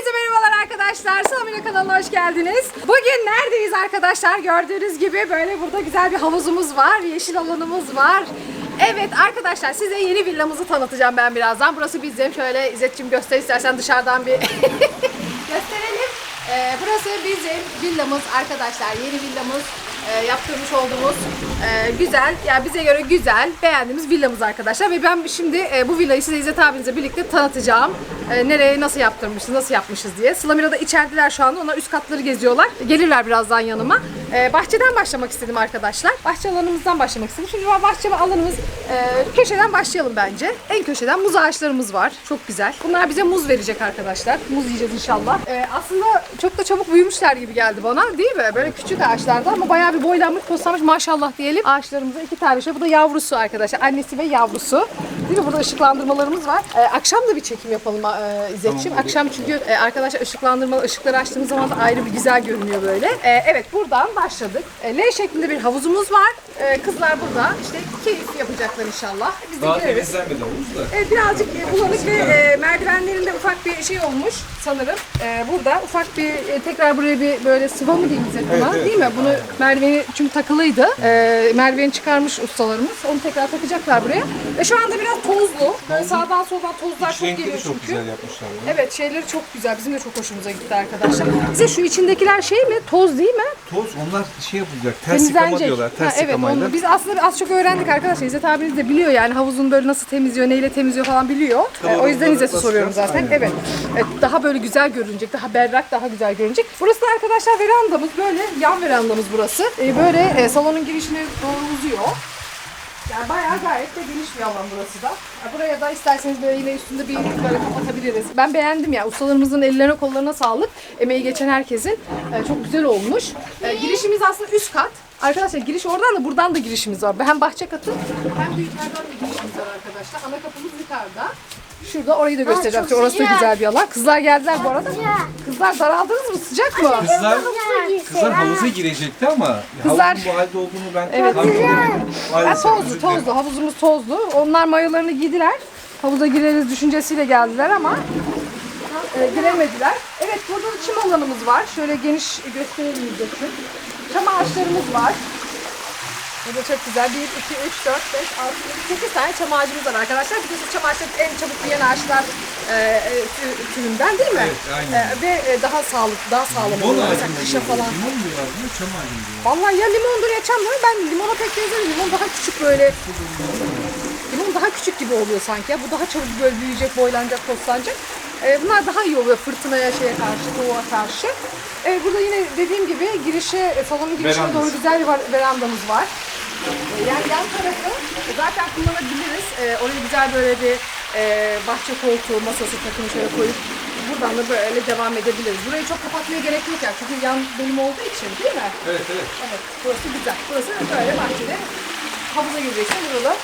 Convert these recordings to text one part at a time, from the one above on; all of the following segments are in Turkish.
Hepinize merhabalar arkadaşlar. Samira kanalına hoş geldiniz. Bugün neredeyiz arkadaşlar? Gördüğünüz gibi böyle burada güzel bir havuzumuz var. Yeşil alanımız var. Evet arkadaşlar size yeni villamızı tanıtacağım ben birazdan. Burası bizim. Şöyle İzzet'ciğim göster istersen dışarıdan bir gösterelim. Ee, burası bizim villamız arkadaşlar. Yeni villamız. E, yaptırmış olduğumuz e, güzel, yani bize göre güzel, beğendiğimiz villamız arkadaşlar. Ve ben şimdi e, bu villayı size İzzet abinizle birlikte tanıtacağım. E, nereye nasıl yaptırmışız, nasıl yapmışız diye. Slamira'da içerideler şu anda. Onlar üst katları geziyorlar. Gelirler birazdan yanıma. E, bahçeden başlamak istedim arkadaşlar. Bahçe alanımızdan başlamak istedim. Şimdi bahçe alanımız e, köşeden başlayalım bence. En köşeden muz ağaçlarımız var. Çok güzel. Bunlar bize muz verecek arkadaşlar. Muz yiyeceğiz inşallah. E, aslında çok da çabuk büyümüşler gibi geldi bana. Değil mi? Böyle küçük ağaçlarda ama bayağı bir boylanmış, poslanmış maşallah diyelim. Ağaçlarımıza iki tane şey. Bu da yavrusu arkadaşlar. Annesi ve yavrusu. Değil mi? Burada ışıklandırmalarımız var. E, akşam da bir çekim yapalım e, İzzet'ciğim. Akşam çünkü e, arkadaşlar ışıklandırma, ışıkları açtığımız zaman da ayrı bir güzel görünüyor böyle. E, evet buradan başladık. E, L şeklinde bir havuzumuz var. E, kızlar burada. İşte keyif yapacaklar inşallah. Biz de Daha gireriz. temizlenmedi havuz da. Evet birazcık e, bulanık ve e, merdivenlerinde ufak bir şey olmuş sanırım. E, burada ufak bir e, tekrar buraya bir böyle sıva mı diyeyim bize buna, değil mi? Bunu merdiveni çünkü takılıydı. E, merdiveni çıkarmış ustalarımız. Onu tekrar takacaklar buraya. E, şu anda biraz tozlu. Böyle sağdan soldan tozlar çok renkleri geliyor çok çünkü. güzel yapmışlar. ya. Evet şeyleri çok güzel. Bizim de çok hoşumuza gitti arkadaşlar. Size şu içindekiler şey mi? Toz değil mi? Toz onlar şey yapılacak. Ters yıkama Temizlenecek. diyorlar. Ters Ha, evet, onu biz aslında az çok öğrendik arkadaşlar. İzzet abiniz de biliyor yani havuzun böyle nasıl temizliyor, neyle temizliyor falan biliyor. Ee, o yüzden İzzet'e soruyorum zaten. Evet. Evet, Daha böyle güzel görünecek, daha berrak, daha güzel görünecek. Burası da arkadaşlar verandamız. Böyle yan verandamız burası. Ee, böyle e, salonun girişine doğru uzuyor. Yani bayağı gayet de geniş bir alan burası da. Ya Buraya da isterseniz böyle yine üstünde bir böyle kapatabiliriz. Ben beğendim ya. Ustalarımızın ellerine kollarına sağlık. Emeği geçen herkesin. Ee, çok güzel olmuş. Ee, girişimiz aslında üst kat. Arkadaşlar giriş oradan da buradan da girişimiz var. Hem bahçe katı hem de yukarıdan bir girişimiz var arkadaşlar. Ana kapımız yukarıda. Şurada orayı da göstereceğim. çok Orası da sıcak. güzel bir alan. Kızlar geldiler bu arada. Kızlar daraldınız mı? Sıcak mı? Kızlar, kızlar havuza girecekti ama Kızlar- havuzun bu halde olduğunu ben Evet. Maalesef tozlu tozlu. Havuzumuz tozlu. Onlar mayolarını giydiler. Havuza gireriz düşüncesiyle geldiler ama e, giremediler. Evet burada da çim alanımız var. Şöyle geniş gösterelim için. Çam ağaçlarımız var. Burada çok güzel. 1, 2, 3, 4, 5, 6, 7, 8 tane çam ağacımız var arkadaşlar. Biliyorsunuz çam ağaçları en çabuk büyüyen ağaçlar e, e, tü- türünden değil mi? Evet, aynen. E, ve e, daha sağlıklı, daha sağlam Limon oluyor. ağacı Mesela mı kışa falan. Limon mu diyorlar buna? Çam ağacı mı diyorlar? Vallahi ya limondur ya çamdır. Ben limona pek benzemiyorum. Limon daha küçük böyle. Limon daha küçük gibi oluyor sanki ya. Bu daha çabuk böyle büyüyecek, boylanacak, toslanacak. Ee, bunlar daha iyi oluyor fırtınaya, şeye karşı, soğuğa karşı. Ee, burada yine dediğim gibi girişe, e, salonun girişine Verandası. doğru güzel bir var- verandamız var. Ee, yani yan tarafı zaten kullanabiliriz. Ee, oraya güzel böyle bir e, bahçe koltuğu, masası takımı şöyle koyup buradan da böyle devam edebiliriz. Burayı çok kapatmaya gerek yok yani çünkü yan bölüm olduğu için değil mi? Evet evet. Evet, burası güzel. Burası böyle bahçede havuza gireceksin. Burada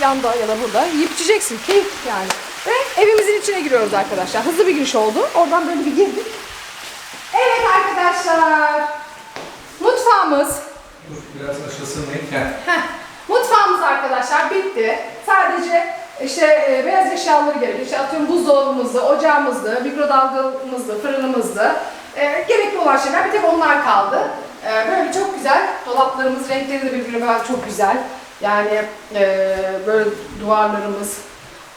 yanda ya da burada yiyip içeceksin. Keyif yani. Ve evimizin içine giriyoruz arkadaşlar. Hızlı bir giriş oldu. Oradan böyle bir girdik. Evet arkadaşlar. Mutfağımız. Dur biraz aşağısını Heh. Mutfağımız arkadaşlar bitti. Sadece işte e, beyaz eşyaları gerekiyor. İşte atıyorum buzdolabımızdı, ocağımızdı, mikrodalgamızdı, fırınımızdı. E, gerekli olan şeyler bir tek onlar kaldı. E, böyle çok güzel. Dolaplarımız renkleri de birbirine çok güzel. Yani e, böyle duvarlarımız,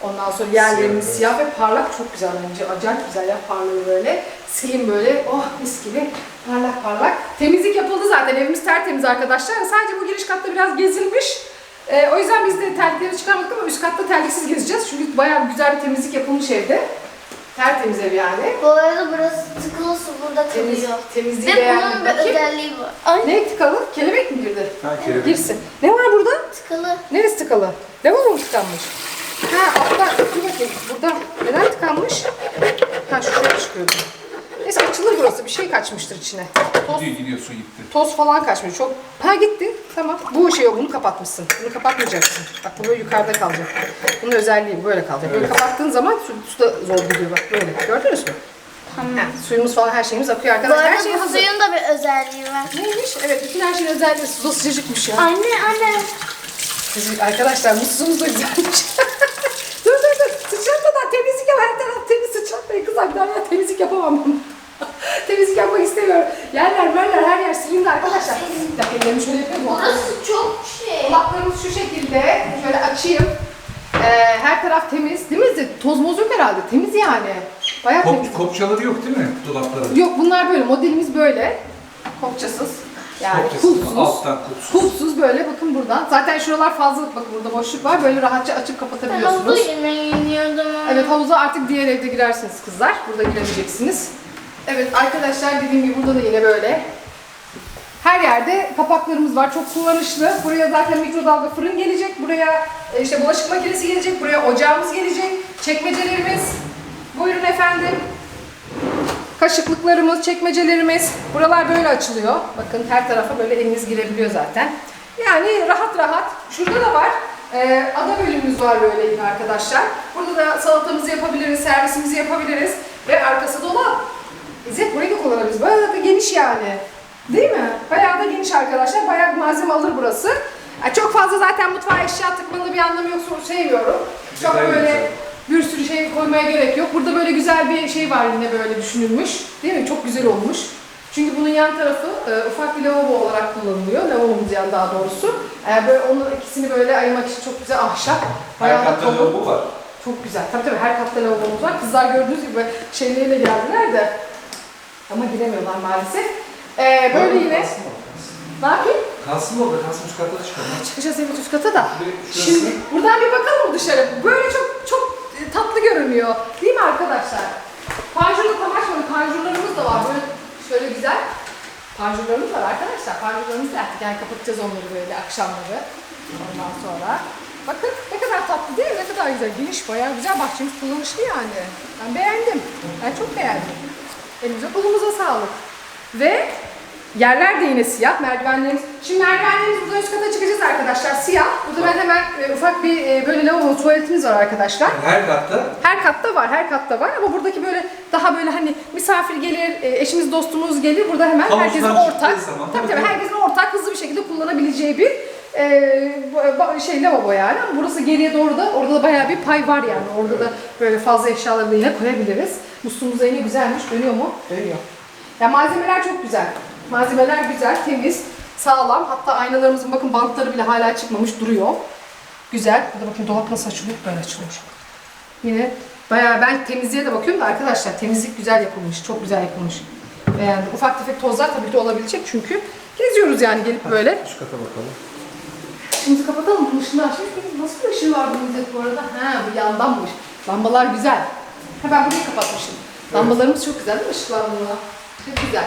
ondan sonra yerlerimiz Siyah, siyah ve parlak çok güzel bence. Acayip güzel ya parlıyor böyle. Silin böyle oh mis gibi parlak parlak. Temizlik yapıldı zaten evimiz tertemiz arkadaşlar. Sadece bu giriş katta biraz gezilmiş. Ee, o yüzden biz de terlikleri çıkarmadık ama üst katta terliksiz gezeceğiz. Çünkü bayağı güzel bir temizlik yapılmış evde. Tertemiz ev yani. Bu arada burası tıkılı su burada Temiz, kalıyor. temizliği Ve beğendim. bunun bir Bakayım. özelliği var. Ay Ne tıkalı? Kelebek mi girdi? Ha, kelebek. Girsin. Ne var burada? tıkalı. Neresi tıkalı? Lavabo mu tıkanmış? Ha altta dur bakayım. Burada neden tıkanmış? Ha şuraya çıkıyordu. Neyse açılır burası. Bir şey kaçmıştır içine. Toz, Gidiyor gidiyor su gitti. toz falan kaçmış. Çok... Ha gitti. Tamam. Bu şey yok. Bunu kapatmışsın. Bunu kapatmayacaksın. Bak bu böyle yukarıda kalacak. Bunun özelliği böyle kalacak. Böyle kapattığın zaman su, su da zor gidiyor. Bak böyle. Gördünüz mü? Tamam. suyumuz falan her şeyimiz akıyor Bu arkadaşlar. Her arada şey bu hazır. suyun da bir özelliği var. Neymiş? Evet bütün her şeyin özelliği suda sıcacıkmış ya. Anne anne. Bizim arkadaşlar mutsuzumuz da güzelmiş. dur dur dur. Sıçratmadan temizlik yap. Her taraf temiz sıçratmayın kızlar. Bir daha ben temizlik yapamam. Temizlik yapmak istemiyorum. Yerler, merler, her yer silindi arkadaşlar. Bir dakika ellerimi şöyle yapayım mı? Burası çok şey. Dolaplarımız şu şekilde. Şöyle açayım. Ee, her taraf temiz. Değil mi? İzzet? Toz moz yok herhalde. Temiz yani. Bayağı temiz. Kop, kopçaları yok değil mi dolapların? Yok bunlar böyle. Modelimiz böyle. Kopçasız. Yani kulpsuz. alttan kulpsuz. Kulpsuz böyle bakın buradan. Zaten şuralar fazla bakın burada boşluk var. Böyle rahatça açıp Ben kapatabiliyorsunuz. havuzda yemeği yeniyordum. Evet havuza artık diğer evde girersiniz kızlar. Burada giremeyeceksiniz. Evet arkadaşlar dediğim gibi burada da yine böyle. Her yerde kapaklarımız var. Çok kullanışlı. Buraya zaten mikrodalga fırın gelecek. Buraya e, işte bulaşık makinesi gelecek. Buraya ocağımız gelecek. Çekmecelerimiz. Buyurun efendim. Kaşıklıklarımız, çekmecelerimiz. Buralar böyle açılıyor. Bakın her tarafa böyle eliniz girebiliyor zaten. Yani rahat rahat. Şurada da var. Ee, ada bölümümüz var böyle yine arkadaşlar. Burada da salatamızı yapabiliriz, servisimizi yapabiliriz. Ve arkası dolap. İzzet burayı da kullanabiliriz. Bayağı da geniş yani. Değil mi? Bayağı da geniş arkadaşlar. Bayağı bir malzeme alır burası. Yani çok fazla zaten mutfağa eşya tıkmanın bir anlamı yok. Sevmiyorum. Çok böyle. Bir sürü şey koymaya gerek yok. Burada böyle güzel bir şey var yine böyle düşünülmüş. Değil mi? Çok güzel olmuş. Çünkü bunun yan tarafı e, ufak bir lavabo olarak kullanılıyor. Lavabomuz yani daha doğrusu. E, böyle onun ikisini böyle ayırmak için çok güzel ahşap. Bayağı Her katta lavabo var. Çok güzel. Tabii tabii her katta lavabomuz var. Kızlar gördüğünüz gibi şeyleriyle geldiler de. Ama giremiyorlar maalesef. E, böyle yine... Kalsın mı? Ne yapayım? Kalsın orada? Kalsın üst kata çıkalım. Çıkacağız evet üst kata da. Şimdi buradan bir bakalım dışarı? Böyle çok çok tatlı görünüyor. Değil mi arkadaşlar? Panjurlu tam açmadık. Panjurlarımız da var. Böyle şöyle güzel. Panjurlarımız var arkadaşlar. Panjurlarımızı yaptık. Yani kapatacağız onları böyle akşamları. Ondan sonra. Bakın ne kadar tatlı değil mi? Ne kadar güzel. Geniş bayağı güzel. Bahçemiz kullanışlı yani. Ben beğendim. Ben çok beğendim. Elimize kolumuza sağlık. Ve Yerler de yine siyah. Merdivenlerimiz. Şimdi merdivenlerimiz buradan üst kata çıkacağız arkadaşlar. Siyah. Burada ben hemen e, ufak bir e, böyle lavabo tuvaletimiz var arkadaşlar. Her katta Her katta var, her katta var ama buradaki böyle daha böyle hani misafir gelir, e, eşimiz dostumuz gelir. Burada hemen Havuzdan herkesin ortak, zaman, tabii tabii, herkesin ortak hızlı bir şekilde kullanabileceği bir e, ba- şey lavabo yani. Ama burası geriye doğru da orada da bayağı bir pay var yani. Orada da böyle fazla eşyaları da yine koyabiliriz. Musluğumuz da yine güzelmiş. Dönüyor mu? Dönüyor. Ya malzemeler çok güzel. Malzemeler güzel, temiz, sağlam. Hatta aynalarımızın bakın bantları bile hala çıkmamış duruyor. Güzel. Burada bakın dolap nasıl açılıyor? Böyle açılıyor. Yine bayağı ben temizliğe de bakıyorum da arkadaşlar temizlik güzel yapılmış. Çok güzel yapılmış. Beğendim. Ufak tefek tozlar tabii ki de olabilecek çünkü geziyoruz yani gelip böyle. üst kata bakalım. Şimdi kapatalım. Bu ışığını açmış mıyız? Nasıl bir ışığı var bunun bu arada? Ha bu yandanmış. Lambalar güzel. Ha ben burayı kapatmışım. Lambalarımız çok güzel değil mi ışıklandırma? Çok güzel.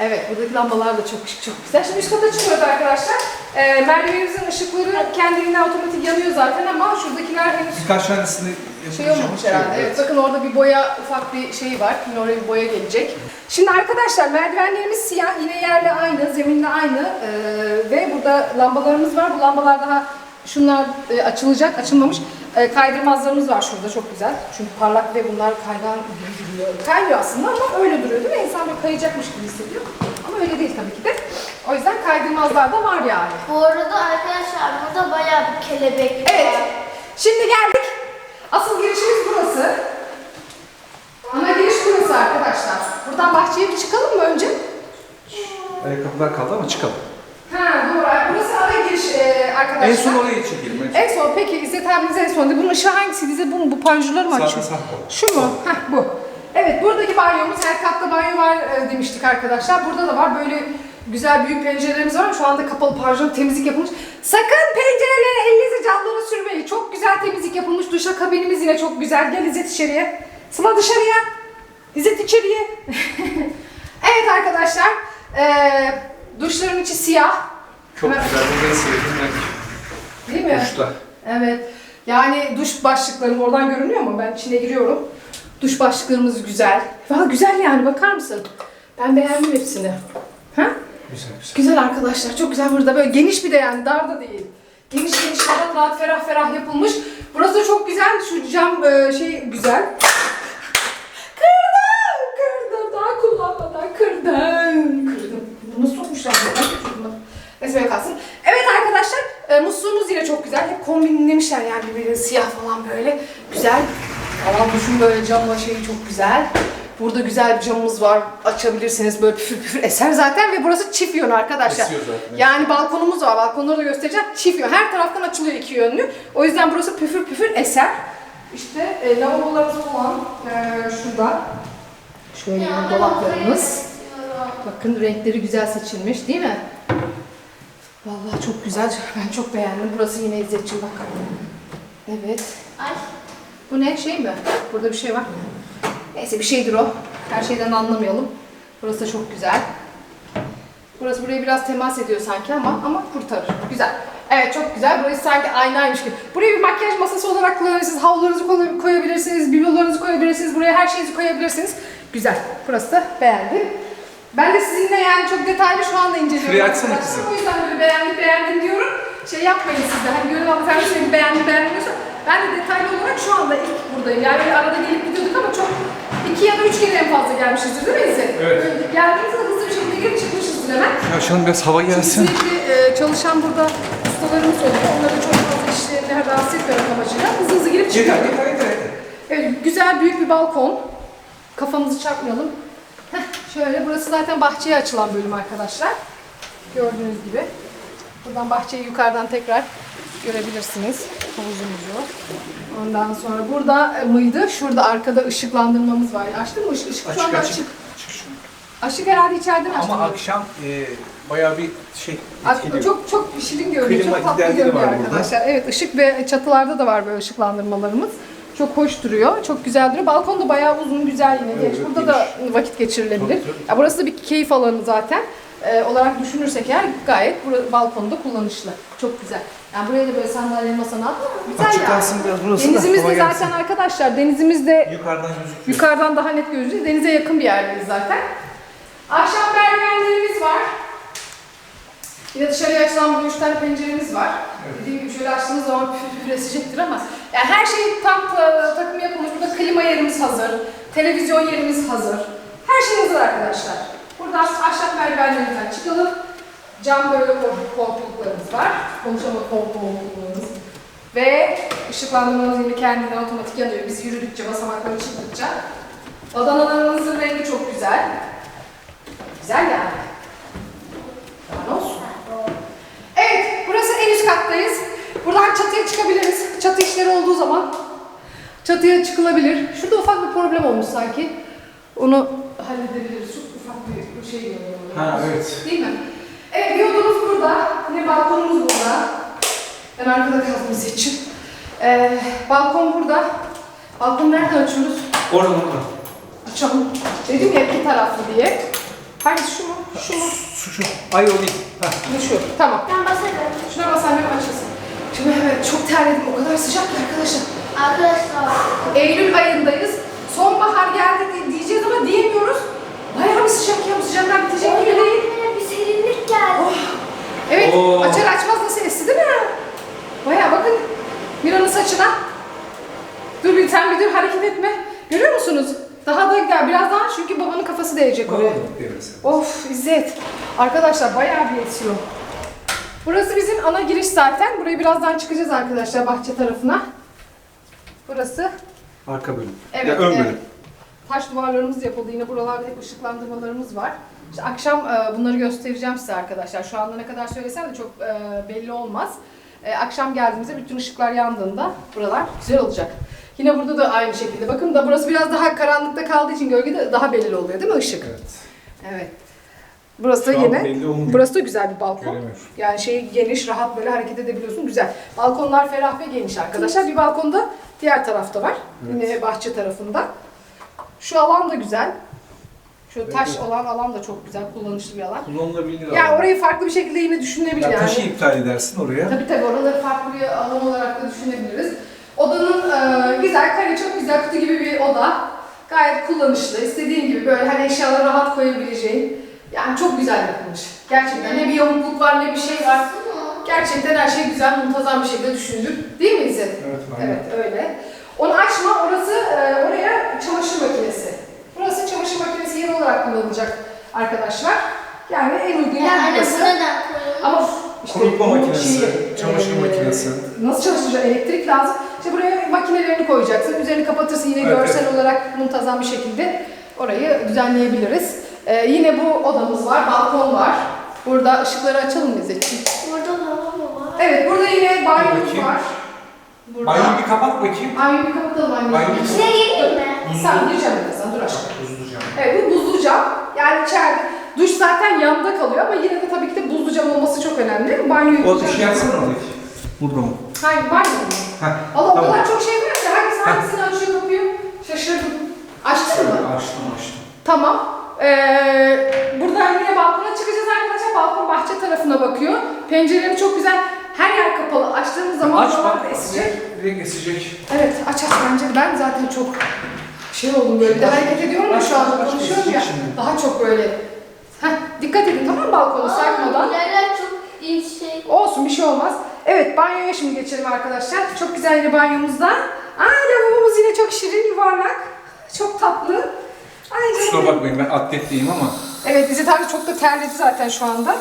Evet, buradaki lambalar da çok şık, çok güzel. Şimdi üst kata çıkıyoruz arkadaşlar. Ee, merdivenimizin ışıkları kendiliğinden otomatik yanıyor zaten ama şuradakiler henüz Birkaç tanesini şey olmamış herhalde. Evet, bakın orada bir boya, ufak bir şey var. Yine oraya bir boya gelecek. Şimdi arkadaşlar merdivenlerimiz siyah, yine yerle aynı, zeminle aynı. Ee, ve burada lambalarımız var. Bu lambalar daha şunlar e, açılacak, açılmamış. E, kaydırmazlarımız var şurada çok güzel. Çünkü parlak ve bunlar kaygan. Kaymıyor aslında ama öyle duruyor değil mi? İnsan böyle kayacakmış gibi hissediyor. Ama öyle değil tabii ki de. O yüzden kaydırmazlar da var yani. Bu arada arkadaşlar burada bayağı bir kelebek Evet. var. Şimdi geldik. Asıl girişimiz burası. Ana giriş burası arkadaşlar. Buradan bahçeye bir çıkalım mı önce? Ayakkabılar kaldı ama çıkalım. Ha doğru. Burası ana giriş e, arkadaşlar. En son oraya çekelim. En En son peki İzzet abimiz en son. Bunun ışığı hangisiydi? İzzet bu mu? Bu panjurları mı Sağda açıyor? sağ kol. Şu mu? Heh bu. Evet buradaki banyomuz her katta banyo var e, demiştik arkadaşlar. Burada da var böyle güzel büyük pencerelerimiz var. Şu anda kapalı panjur temizlik yapılmış. Sakın pencerelere elinizi camlara sürmeyin. Çok güzel temizlik yapılmış. Duşa kabinimiz yine çok güzel. Gel İzzet içeriye. Sıla dışarıya. İzzet içeriye. evet arkadaşlar. E, duşların içi siyah. Çok Evet. güzel. Bu en sevdiğim renk. Değil mi? Uçta. Evet. Yani duş başlıklarım oradan görünüyor mu? Ben içine giriyorum. Duş başlıklarımız güzel. Valla güzel yani bakar mısın? Ben beğendim hepsini. Ha? Güzel güzel. Güzel arkadaşlar. Çok güzel burada böyle geniş bir de yani dar da değil. Geniş geniş rahat rahat ferah ferah yapılmış. Burası da çok güzel. Şu cam e, şey güzel. Kırdım! Kırdım. Daha kullanmadan kırdım. Kırdım. Bunu nasıl sokmuşlar? buraya? Neyse böyle kalsın. Evet arkadaşlar e, musluğumuz yine çok güzel. Hep kombinlemişler yani birbirine siyah falan böyle. Güzel. Valla duşun böyle camla şeyi çok güzel. Burada güzel bir camımız var. Açabilirsiniz böyle püfür püfür eser zaten ve burası çift yön arkadaşlar. Esiyor zaten. Yani balkonumuz var. Balkonları da göstereceğim. Çift yön. Her taraftan açılıyor iki yönlü. O yüzden burası püfür püfür eser. İşte e, lavabolarımız olan e, şurada. Şöyle dolaplarımız. Bakın renkleri güzel seçilmiş değil mi? Vallahi çok güzel. Ben çok beğendim. Burası yine İzzetçim bak. Evet. Ay. Bu ne şey mi? Burada bir şey var. Neyse bir şeydir o. Her şeyden anlamayalım. Burası da çok güzel. Burası buraya biraz temas ediyor sanki ama ama kurtarır. Güzel. Evet çok güzel. Burası sanki aynaymış gibi. Buraya bir makyaj masası olarak kullanabilirsiniz. Havlularınızı koy- koyabilirsiniz. Biblolarınızı koyabilirsiniz. Buraya her şeyinizi koyabilirsiniz. Güzel. Burası da beğendim. Ben de sizinle yani çok detaylı şu anda inceliyorum. Şurayı açsana kızım. O yüzden böyle beğendim beğendim diyorum. Şey yapmayın siz de. Hani gönül hanımefendi sürekli beğendim beğendim diyorsa. Ben de detaylı olarak şu anda ilk buradayım. Yani böyle arada gelip gidiyorduk ama çok iki ya da üç kere en fazla gelmişizdir değil mi İzzet? Evet. Böyle Geldiğimizde hızlı bir şekilde geri çıkmışızdır hemen. Ya şunun biraz hava gelsin. Sürekli e, çalışan burada ustalarımız oluyor. Onları çok fazla işlerini rahatsız etmemek amacıyla hızlı hızlı girip Yeter çıkıyoruz. yeter yeter. yeter. Evet, güzel büyük bir balkon. Kafamızı çarpmayalım. Şöyle, burası zaten bahçeye açılan bölüm arkadaşlar. Gördüğünüz gibi. Buradan bahçeyi yukarıdan tekrar görebilirsiniz. Havuzumuzu. Ondan sonra burada e, mıydı? Şurada arkada ışıklandırmamız var. Açtın mı? Işık, ışık şu anda açık. Işık herhalde içeriden açtın. Ama akşam e, bayağı bir şey etkiliyor. Çok çok şirin görünüyor. Klima çok tatlı görünüyor var burada. arkadaşlar. Evet ışık ve çatılarda da var böyle ışıklandırmalarımız. Çok hoş duruyor. Çok güzel duruyor. Balkon da bayağı uzun, güzel yine. Evet, Genç. evet, Burada da vakit geçirilebilir. Tabii. Ya burası da bir keyif alanı zaten. Ee, olarak düşünürsek eğer gayet bura, balkonda kullanışlı. Çok güzel. Yani buraya da böyle sandalye masana at. Güzel Açık yani. kalsın biraz burası da, Denizimiz hava de gelsin. zaten arkadaşlar denizimizde Yukarıdan gözüküyor. Yukarıdan daha net gözüküyor. Denize yakın bir yerdeyiz zaten. Ahşap merdivenlerimiz var. Yine dışarıya açılan bu üç tane penceremiz var. Dediğim gibi şöyle açtığınız zaman püf esecektir ama yani her şey tam ta- takım yapılmış. Burada klima yerimiz hazır. Televizyon yerimiz hazır. Her şey hazır arkadaşlar. Buradan ahşap merdivenlerimizden çıkalım. Cam böyle korkuluklarımız var. Konuşama korkuluklarımız. Ve ışıklandırmamız yine kendinden otomatik yanıyor. Biz yürüdükçe, basamakları çıktıkça. Badanalarımızın rengi çok güzel. Güzel yani. Daha ne olsun? Evet, burası en üst kattayız. Buradan çatıya çıkabiliriz. Çatı işleri olduğu zaman çatıya çıkılabilir. Şurada ufak bir problem olmuş sanki. Onu halledebiliriz. Çok ufak bir şey görüyorum. Ha evet. Değil mi? Evet, bir odamız burada. Yine balkonumuz burada. Ben arkada kaldım için. Ee, balkon burada. Balkonu nereden açıyoruz? Oradan oradan. Açalım. Dedim ya iki taraflı diye. Hangisi şu mu? Şu mu? Şu şu. Ay o değil. Ha. Bu şu. Tamam. Ben basarım. Şuna bas annem açılsın. Şimdi evet çok terledim. O kadar sıcak ki arkadaşlar. Arkadaşlar. Eylül ayındayız. Sonbahar geldi diye- diyeceğiz ama diyemiyoruz. Bayağı bir sıcak ya. Bu sıcaklar bitecek gibi değil. Bir serinlik geldi. Oh. Evet, Oo. açar açmaz nasıl esti değil mi? Bayağı bakın Mira'nın saçına. Dur bir sen bir dur hareket etme. Görüyor musunuz? Daha da gel biraz daha çünkü babanın kafası değecek oraya. Of İzzet. Arkadaşlar bayağı bir esiyor. Burası bizim ana giriş zaten. Buraya birazdan çıkacağız arkadaşlar bahçe tarafına. Burası Arka bölüm. Evet, ya ön evet. bölüm. Taş duvarlarımız yapıldı. Yine buralarda hep ışıklandırmalarımız var. İşte akşam e, bunları göstereceğim size arkadaşlar. Şu anda ne kadar söylesem de çok e, belli olmaz. E, akşam geldiğimizde bütün ışıklar yandığında buralar güzel olacak. Yine burada da aynı şekilde. Bakın da burası biraz daha karanlıkta kaldığı için gölgede daha belli oluyor değil mi ışık? Evet. Evet. Burası da Şu an yine. belli olmuyor. Burası da güzel bir balkon. Göremiyorum. Yani şey geniş, rahat böyle hareket edebiliyorsun. Güzel. Balkonlar ferah ve geniş arkadaşlar. Bir balkonda diğer tarafta var. Yine bahçe tarafında. Şu alan da güzel. Şu Evet, taş evet. olan alan da çok güzel, kullanışlı bir alan. Kullanılabilir Yani orayı farklı bir şekilde yine düşünebilir Ya yani. taşı iptal edersin oraya. Tabii tabii oraları farklı bir alan olarak da düşünebiliriz. Odanın e, güzel, kare çok güzel kutu gibi bir oda. Gayet kullanışlı. İstediğin gibi böyle hani eşyaları rahat koyabileceğin. Yani çok güzel yapılmış. Gerçekten ne bir yamukluk var ne bir şey var. Gerçekten her şey güzel, muntazam bir şekilde düşünülür. Değil mi İzzet? Evet, aynen. Evet, öyle. Onu açma, orası e, oraya çamaşır makinesi. Burası çamaşır makinesi yeri olarak kullanılacak arkadaşlar. Yani en uygun yer Yani burası. koyulmuş? Ama işte Kurutma bu makinesi, çamaşır eee, makinesi. Nasıl çalıştıracak? Elektrik lazım. İşte buraya makinelerini koyacaksın. Üzerini kapatırsın yine Evet, görsel olarak muntazam bir şekilde orayı düzenleyebiliriz. Ee, yine bu odamız var, balkon var. Burada ışıkları açalım İzzetciğim? Burada lavabo var. Evet, burada yine banyomuz Bakayım. var. Burada. Banyoyu bir kapat bakayım. Banyoyu bir kapatalım anneciğim. Banyoyu bir İçine gireyim mi? Sen gireceğim birazdan, dur aşkım. Buzlu cam. Evet, bu buzlu cam. Yani içeride duş zaten yanında kalıyor ama yine de tabii ki de buzlu cam olması çok önemli. Banyoyu O ışığı yaksana oradaki. Burada mı? Hangi banyo mu? Heh. Allah o tamam. kadar çok şey var ki hangisi hangisini açıyor kapıyı? Şaşırdım. Açtın mı? Açtım açtım. Tamam. Ee, buradan yine balkona çıkacağız arkadaşlar. Balkon bahçe tarafına bakıyor. Pencereleri çok güzel. Her yer kapalı. Açtığımız zaman Aç bak. da esecek. Direkt esecek. Evet aç aç bence. Ben zaten çok şey oldum böyle. Bir de hareket ediyorum ya şu anda konuşuyorum ya. Daha çok böyle. Heh, dikkat edin tamam mı balkona sarkmadan. Yerler çok iyi şey. Olsun bir şey olmaz. Evet banyoya şimdi geçelim arkadaşlar. Çok güzel yine banyomuzda. Aa lavabomuz yine çok şirin yuvarlak. Çok tatlı. Ay canım Kusura benim. bakmayın ben atletliyim ama. Evet bizi tabii çok da terledi zaten şu anda.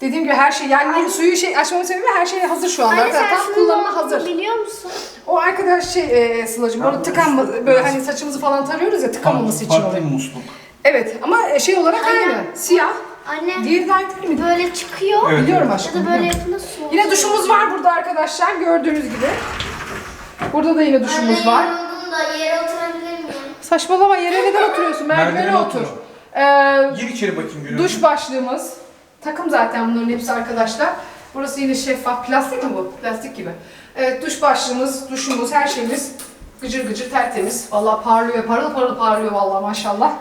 Dediğim gibi her şey yani suyu şey açmamın sebebi her şey hazır şu anda. Anne sen tam kullanıma hazır. biliyor musun? O arkadaş şey e, Sıla'cığım orada tıkanma böyle hani saçımızı falan tarıyoruz ya tıkanmaması için Farklı bir musluk. Evet ama e, şey olarak Aynen. aynı. Siyah. Anne Diğeri de aynı değil mi? böyle çıkıyor. Evet. Biliyorum Ya aşkım. da böyle yapınca su. Yine duşumuz var burada arkadaşlar gördüğünüz gibi. Burada da yine duşumuz Anne var. yoruldum da miyim? Saçmalama yere neden oturuyorsun? Merdivene otur. Ee, Gir içeri bakayım Gülüm. duş başlığımız. Takım zaten bunların hepsi arkadaşlar. Burası yine şeffaf. Plastik mi bu? Plastik gibi. Evet duş başlığımız, duşumuz, her şeyimiz gıcır gıcır tertemiz. Vallahi parlıyor, parıl parıl parlıyor vallahi maşallah.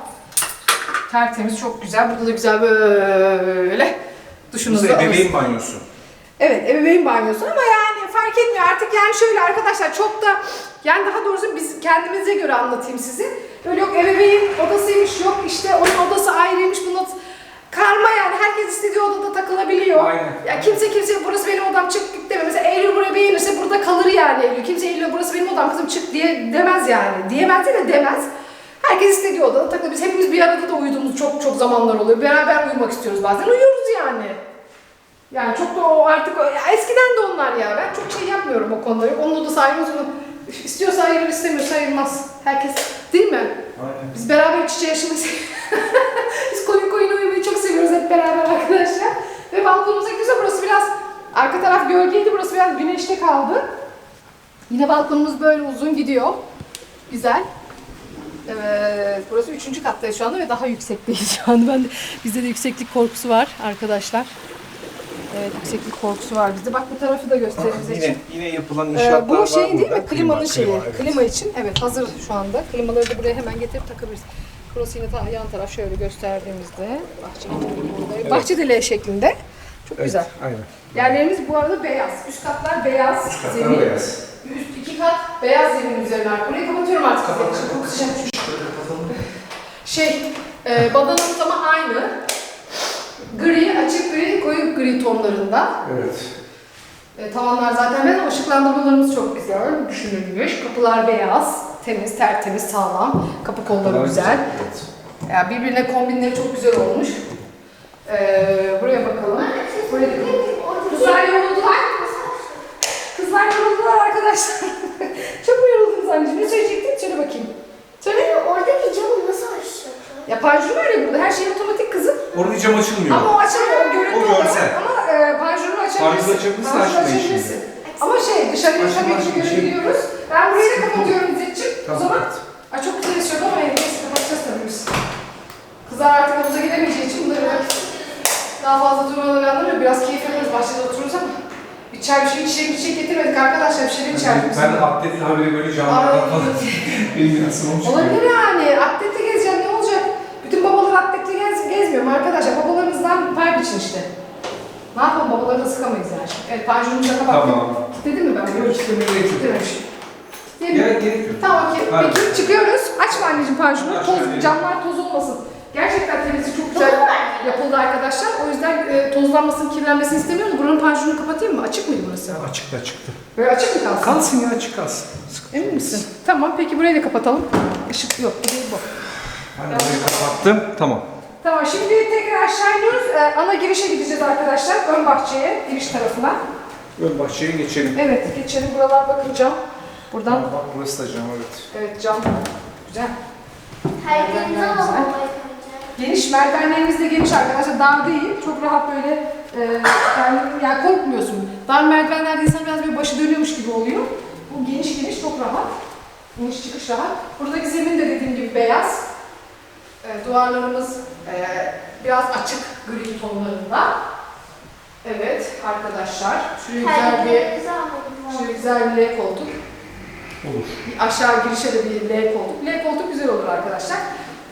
Tertemiz, çok güzel. Burada da güzel böyle duşumuzu Burası alırız. ebeveyn banyosu. Evet ebeveyn banyosu ama yani fark etmiyor artık yani şöyle arkadaşlar çok da yani daha doğrusu biz kendimize göre anlatayım size. Öyle yok ebeveyn odasıymış yok işte onun odası ayrıymış bunun karma yani herkes istediği odada takılabiliyor. Aynen. Ya kimse kimse burası benim odam çık git demiyor. Mesela Eylül burayı beğenirse burada kalır yani Eylül. Kimse Eylül burası benim odam kızım çık diye demez yani. Diyemez de demez. Herkes istediği odada takılır. Biz hepimiz bir arada da uyuduğumuz çok çok zamanlar oluyor. Beraber uyumak istiyoruz bazen. Uyuyoruz yani. Yani çok da o artık ya eskiden de onlar ya. Ben çok şey yapmıyorum o konuda. Onun odası ayrı olsun. İstiyorsa ayırır, istemiyorsa ayırmaz. Herkes değil mi? Aynen. Biz beraber iç içe yaşamayı. Biz koyun koyun uyumayı çok seviyoruz hep beraber arkadaşlar. Ve balkonumuza gidiyorsa burası biraz arka taraf gölgeydi. Burası biraz güneşte kaldı. Yine balkonumuz böyle uzun gidiyor. Güzel. Evet, burası üçüncü kattayız şu anda ve daha yüksekteyiz şu anda. Ben de, bizde de yükseklik korkusu var arkadaşlar. Evet, yükseklik korkusu var bizde. Bak bu tarafı da göstereyim size. Yine, yine yapılan Ee, inşaatlar bu var şey değil burada. mi? Klimanın Klima, şeyi. klima, Klima, evet. için. Evet hazır şu anda. Klimaları da buraya hemen getirip takabiliriz. Burası yine ta, yan taraf şöyle gösterdiğimizde. Bahçe burada. Bahçe de L şeklinde. Çok Evet, güzel. Aynen. Yerlerimiz bu arada beyaz. Üst katlar beyaz. Katlar zemin. beyaz. Üst iki kat beyaz zemin üzerine. Burayı kapatıyorum artık. Şimdi Çok sıcak. Şey, e, badanamız ama aynı. Gri, açık gri, koyu gri tonlarında. Evet. E, tavanlar zaten ama ışıklandırmalarımız çok güzel. Düşünülmüş. Kapılar beyaz. Temiz, tertemiz, sağlam. Kapı kolları güzel. Evet. Yani birbirine kombinleri çok güzel olmuş. Ee, buraya bakalım. Buraya Kızlar yoruldular. Kızlar yoruldular arkadaşlar. çok mu yoruldunuz anneciğim? Ne söyleyecektin? Söyle bakayım. Söyle. Oradaki camı nasıl açacağım? Ya panjur var ya burada. Her şey Orada cam açılmıyor. Ama o açamıyor. O görüntü O görsel. Ama e, panjuru açabilirsin. Panjuru açabilirsin, Panjuru açmayın açabilirsin. Ama şey dışarıya tabii ki şey- görebiliyoruz. Ben burayı da kapatıyorum İzzetciğim. O Tamam. zaman Ay çok güzel esiyordu ama neyse kapatacağız tabii biz. Kızlar artık havuza gidemeyeceği için bunları daha fazla durmadan anlamıyor. Biraz keyif yaparız bahçede otururuz ama bir çay bir şey içecek bir şey getirmedik arkadaşlar bir şeyler içerdik. Ben de atletin haberi böyle Ay. falan. Benim biraz olmuş. Olabilir yani. Atletle gezeceğim ne olacak? Bütün babalar atletle mu arkadaşlar? Babalarınızdan pay biçin işte. Ne yapalım babaları da sıkamayız yani. Evet panjurumuzu da kapattık. Tamam. Kitledin mi ben? Yok kitlemeye gerek yok. Gerek gerek yok. Tamam ki. Hadi. Peki çıkıyoruz. Açma anneciğim panjuru. Aç Toz, camlar toz olmasın. Gerçekten temizliği çok güzel yapıldı arkadaşlar. O yüzden e, tozlanmasını, kirlenmesini istemiyorum. Buranın panjurunu kapatayım mı? Açık mıydı burası? Açıktı açıktı. Böyle açık mı kalsın? Kalsın ya açık kalsın. Sıkıntı Emin misin? Tamam peki burayı da kapatalım. Işık yok. Bu değil bu. Ben burayı kapattım. Tamam. Tamam şimdi tekrar aşağı iniyoruz. Ee, ana girişe gideceğiz arkadaşlar. Ön bahçeye, giriş tarafına. Ön bahçeye geçelim. Evet geçelim. Buralar bakın cam. Buradan Bak burası da cam evet. evet cam. Güzel. Ama güzel. olmayı Geniş merdivenlerimiz de geniş arkadaşlar. Dar değil. Çok rahat böyle e, yani, yani korkmuyorsun. Dar merdivenlerde insan biraz böyle başı dönüyormuş gibi oluyor. Bu geniş geniş çok rahat. İniş çıkış rahat. Buradaki zemin de dediğim gibi beyaz. E, duvarlarımız e, biraz açık gri tonlarında. Evet arkadaşlar. Şuraya güzel bir, şöyle güzel bir L koltuk. Olur. Bir aşağı girişe de bir L koltuk. L koltuk güzel olur arkadaşlar.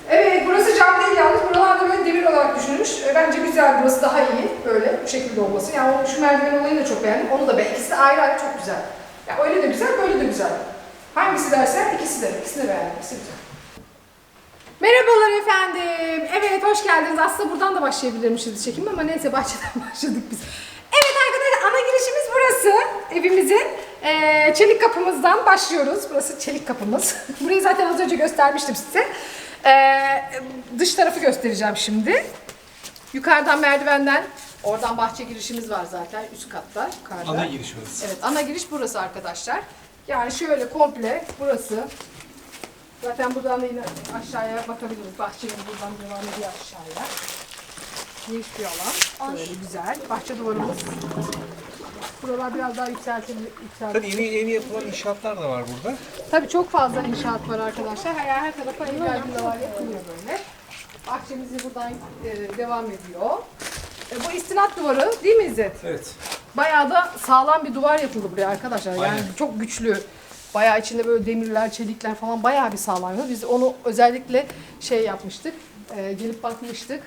Evet burası cam değil yalnız. Buralarda böyle demir olarak düşünülmüş. E, bence güzel burası daha iyi. Böyle bu şekilde olması. Yani o, şu merdiven olayını da çok beğendim. Onu da beğendim. İkisi de ayrı ayrı çok güzel. Yani öyle de güzel, böyle de güzel. Hangisi dersen ikisi de. İkisini de beğendim. İkisi de güzel. Merhabalar efendim. Evet hoş geldiniz. Aslında buradan da başlayabilirmişiz çekim ama neyse bahçeden başladık biz. Evet arkadaşlar ana girişimiz burası. Evimizin eee, çelik kapımızdan başlıyoruz. Burası çelik kapımız. Burayı zaten az önce göstermiştim size. Eee, dış tarafı göstereceğim şimdi. Yukarıdan merdivenden oradan bahçe girişimiz var zaten üst katta. Yukarıda. Ana giriş orası. Evet ana giriş burası arkadaşlar. Yani şöyle komple burası. Zaten buradan da yine aşağıya bakabiliriz. Bahçenin buradan devam ediyor aşağıya. Geniş bir alan. Böyle güzel. Bahçe duvarımız. Buralar biraz daha yükseltilir. Tabii yeni yeni yapılan inşaatlar da var burada. Tabii çok fazla inşaat var arkadaşlar. Her, her tarafa evler villalar yapılıyor böyle. Bahçemiz buradan e, devam ediyor. E, bu istinat duvarı değil mi İzzet? Evet. Bayağı da sağlam bir duvar yapıldı buraya arkadaşlar. Yani Aynen. çok güçlü. Bayağı içinde böyle demirler, çelikler falan bayağı bir sağlam. Biz onu özellikle şey yapmıştık. e, gelip bakmıştık.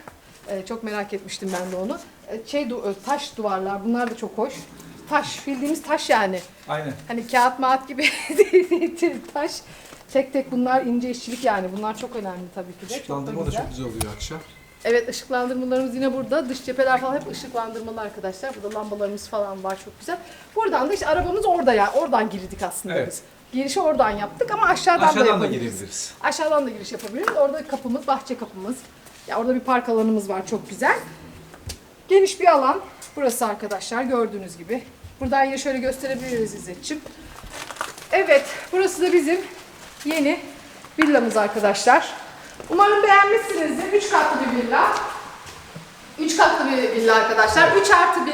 E, çok merak etmiştim ben de onu. E, şey du- e, taş duvarlar bunlar da çok hoş. Taş bildiğimiz taş yani. Aynen. Hani kağıt mağat gibi değil, taş. Tek tek bunlar ince işçilik yani. Bunlar çok önemli tabii ki de. Işıklandırma da çok güzel oluyor akşam. Evet ışıklandırmalarımız yine burada. Dış cepheler falan hep ışıklandırmalı arkadaşlar. Burada lambalarımız falan var çok güzel. Buradan da işte arabamız orada ya. Oradan girdik aslında Evet. biz. Girişi oradan yaptık ama aşağıdan, da Aşağıdan da yapabiliriz. girebiliriz. Aşağıdan da giriş yapabiliriz. Orada kapımız, bahçe kapımız. Ya orada bir park alanımız var çok güzel. Geniş bir alan. Burası arkadaşlar gördüğünüz gibi. Buradan yine şöyle gösterebiliriz İzzet'ciğim. Evet, burası da bizim yeni villamız arkadaşlar. Umarım beğenmişsinizdir. 3 katlı bir villa. 3 katlı bir villa arkadaşlar. 3 artı 1.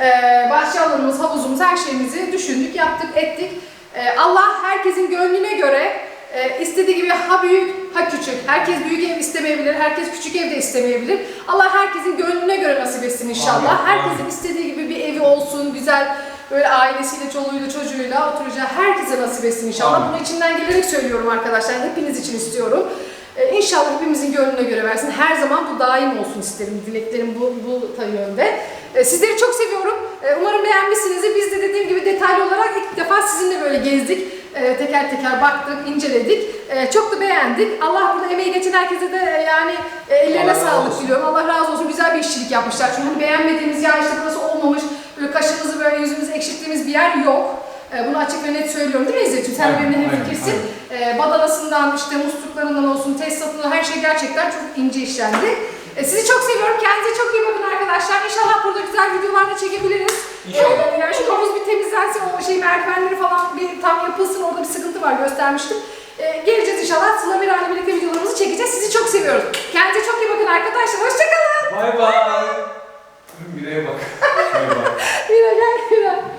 Ee, bahçe alanımız, havuzumuz, her şeyimizi düşündük, yaptık, ettik. Ee, Allah herkesin gönlüne göre e, istediği gibi ha büyük ha küçük. Herkes büyük ev istemeyebilir, herkes küçük ev de istemeyebilir. Allah herkesin gönlüne göre nasip etsin inşallah. Amin, Herkesin amin. istediği gibi bir evi olsun, güzel böyle ailesiyle, çoluğuyla, çocuğuyla oturacağı herkese nasip etsin inşallah. Amin. Bunu içimden gelerek söylüyorum arkadaşlar. Hepiniz için istiyorum. Ee, İnşallah hepimizin gönlüne göre versin. Her zaman bu daim olsun isterim. Dileklerim bu, bu ta- yönde. Ee, Sizleri çok seviyorum. Ee, Umarım beğenmişsinizdir. Biz de dediğim gibi detaylı olarak ilk defa sizinle böyle gezdik. Ee, Teker teker baktık, inceledik. Ee, Çok da beğendik. Allah burada emeği geçen herkese de e, yani e, ellerine Allah sağlık diliyorum. Allah razı olsun. Güzel bir işçilik yapmışlar. Çünkü beğenmediğimiz ya işte burası olmamış. Böyle kaşımızı böyle yüzümüzü ekşittiğimiz bir yer yok. Ee, Bunu açık ve net söylüyorum değil mi İzzet'ciğim? Sen Aynen, benimle hemfikirsin. Ee, badanasından işte musluklarından olsun, tesisatından her şey gerçekten çok ince işlendi. Ee, sizi çok seviyorum. Kendinize çok iyi bakın arkadaşlar. İnşallah burada güzel videolar da çekebiliriz. İnşallah. Ee, yani şu havuz bir temizlensin, o şey merdivenleri falan bir tam yapılsın. Orada bir sıkıntı var göstermiştim. Ee, geleceğiz inşallah. Sıla ile birlikte videolarımızı çekeceğiz. Sizi çok seviyoruz. Kendinize çok iyi bakın arkadaşlar. Hoşçakalın. Bay bay. Mira'ya bak. Mira gel Mira.